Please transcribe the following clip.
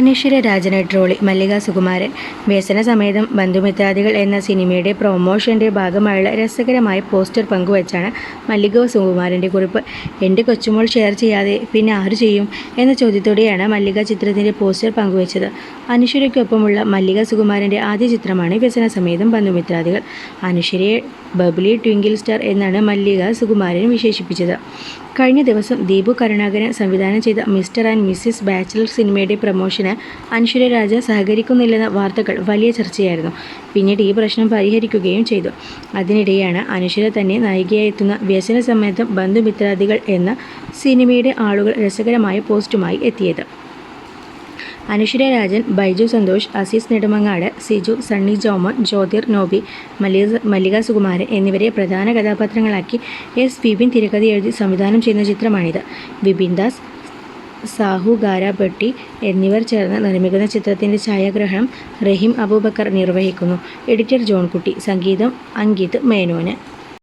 അനശ്വര രാജനെ trolley മല്ലിക സുകുമാരൻ വ്യസന സമേതം ബന്ധുമിത്രാദികൾ എന്ന സിനിമയുടെ പ്രൊമോഷന്റെ ഭാഗമായുള്ള രസകരമായ പോസ്റ്റർ പങ്കുവച്ചാണ് മല്ലിക സുകുമാരന്റെ കുറിപ്പ്. എന്റെ കൊച്ചുമോൾ ഷെയർ ചെയ്യാതെ പിന്നെ ആര് ചെയ്യും? എന്ന ചോദ്യത്തോടെയാണ് മല്ലിക ചിത്രത്തിന്റെ പോസ്റ്റർ പങ്കുവച്ചത്. അനുശ്വരയ്ക്കൊപ്പമുള്ള മല്ലിക സുകുമാരന്റെ ആദ്യ ചിത്രമാണ് വ്യസന സമേതം ബന്ധുമിത്രാദികൾ. അനുശ്വരയെ ബബ്ലി ട്വിങ്കിൾ സ്റ്റാർ എന്നാണ് മല്ലിക സുകുമാരൻ വിശേഷിപ്പിച്ചത്. കഴിഞ്ഞ ദിവസം ദീപു കരുണാകരൻ സംവിധാനം ചെയ്ത മിസ്റ്റർ ആൻഡ് മിസ്സിസ് ബാച്ചിലർ സിനിമയുടെ പ്രമോഷന് അനശ്വര്യ രാജ സഹകരിക്കുന്നില്ലെന്ന വാർത്തകൾ വലിയ ചർച്ചയായിരുന്നു. പിന്നീട് ഈ പ്രശ്നം പരിഹരിക്കുകയും ചെയ്തു. അതിനിടെയാണ് അനശ്വര തന്നെ നായികയായി എത്തുന്ന വ്യസന സമയത്ത് ബന്ധുമിത്രാദികൾ എന്ന സിനിമയുടെ ആളുകൾ രസകരമായ പോസ്റ്റുമായി എത്തിയത്. അനശ്വര രാജൻ ബൈജു സന്തോഷ് അസീസ് നെടുമങ്ങാട് സിജു സണ്ണി ജോമോൻ ജ്യോതിർ നോബി മല്ലിക മല്ലിക സുകുമാരൻ എന്നിവരെ പ്രധാന കഥാപാത്രങ്ങളാക്കി എസ്. വിപിൻ തിരക്കഥ എഴുതി സംവിധാനം ചെയ്യുന്ന ചിത്രമാണിത്. വിപിൻ ദാസ് സാഹു ഗാരാഭട്ടി എന്നിവർ ചേർന്ന് നിർമ്മിക്കുന്ന ചിത്രത്തിന്റെ ഛായാഗ്രഹണം റഹീം അബൂബക്കർ നിർവഹിക്കുന്നു. എഡിറ്റർ ജോൺകുട്ടി സംഗീതം അങ്കിത് മേനോന്.